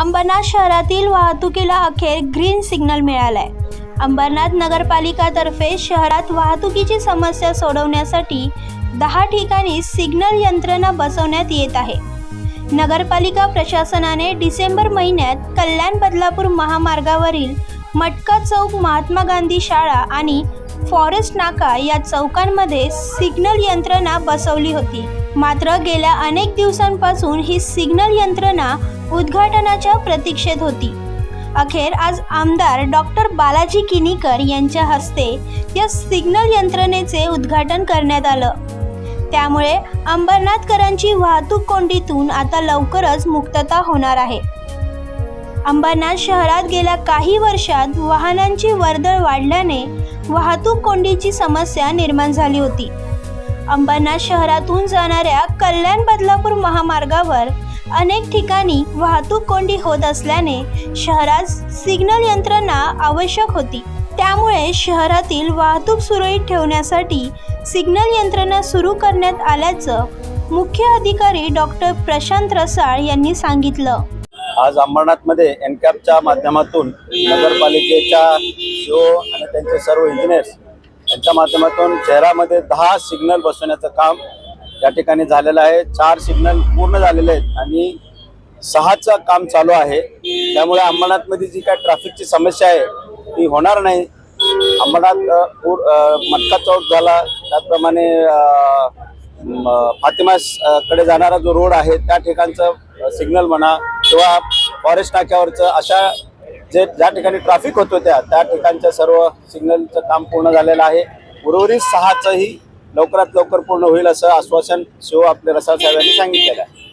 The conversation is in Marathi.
अंबरनाथ शहरातील वाहतुकीला अखेर ग्रीन सिग्नल मिळालाय. अंबरनाथ नगरपालिकातर्फे शहरात वाहतुकीची समस्या सोडवण्यासाठी दहा ठिकाणी सिग्नल यंत्रणा बसवण्यात येत आहे. नगरपालिका प्रशासनाने डिसेंबर महिन्यात कल्याण बदलापूर महामार्गावरील मटका चौक महात्मा गांधी शाळा आणि फॉरेस्ट नाका या चौकांमध्ये सिग्नल यंत्रणा बसवली होती. मात्र गेल्या अनेक दिवसांपासून ही सिग्नल यंत्रणा उद्घाटनाच्या प्रतीक्षेत होती. अखेर आज आमदार डॉक्टर बालाजी किनीकर यांच्या हस्ते या सिग्नल यंत्रणेचे उद्घाटन करण्यात आलं. त्यामुळे अंबरनाथकरांची वाहतूक कोंडीतून आता लवकरच मुक्तता होणार आहे. अंबरनाथ शहरात गेल्या काही वर्षात वाहनांची वर्दळ वाढल्याने वाहतूक कोंडीची समस्या निर्माण झाली होती. अंबरनाथ शहरातून जाणाऱ्या कल्याण बदलापूर महामार्गावर अनेक ठिकाणी वाहतूक कोंडी होत असल्याने शहरात सिग्नल यंत्रणा आवश्यक होती. त्यामुळे शहरातील वाहतूक सुरळीत ठेवण्यासाठी सिग्नल यंत्रणा सुरू करण्यात आल्याचं मुख्य अधिकारी डॉक्टर प्रशांत रसाळ यांनी सांगितलं. आज अंबरनाथमध्ये एनकॅपच्या माध्यमातून नगरपालिकेच्या आणि त्यांचे सर्व इंजिनियर्स यांच्या माध्यमातून शहरामध्ये दहा सिग्नल बसवण्याचं काम या ठिकाणी झालेलं आहे. चार सिग्नल पूर्ण झालेले आहेत आणि सहाचं काम चालू आहे. त्यामुळे अंबरनाथमध्ये जी काय ट्रॅफिकची समस्या आहे ती होणार नाही. अंबरनाथ पूर मटका चौक झाला त्याचप्रमाणे फातिमाकडे म, जाणारा जो रोड आहे त्या ठिकाणचं सिग्नल म्हणा किंवा फॉरेस्ट नाक्यावरचं अशा जे ज्या ठिकाणी ट्रॅफिक होत होत्या त्या ठिकाणच्या सर्व सिग्नलचं काम पूर्ण झालेलं आहे. उर्वरित सहाचंही लवकरात लवकर पूर्ण होईल असं आश्वासन शिव आपले रसाळ साहेबांनी सांगितलेलं आहे.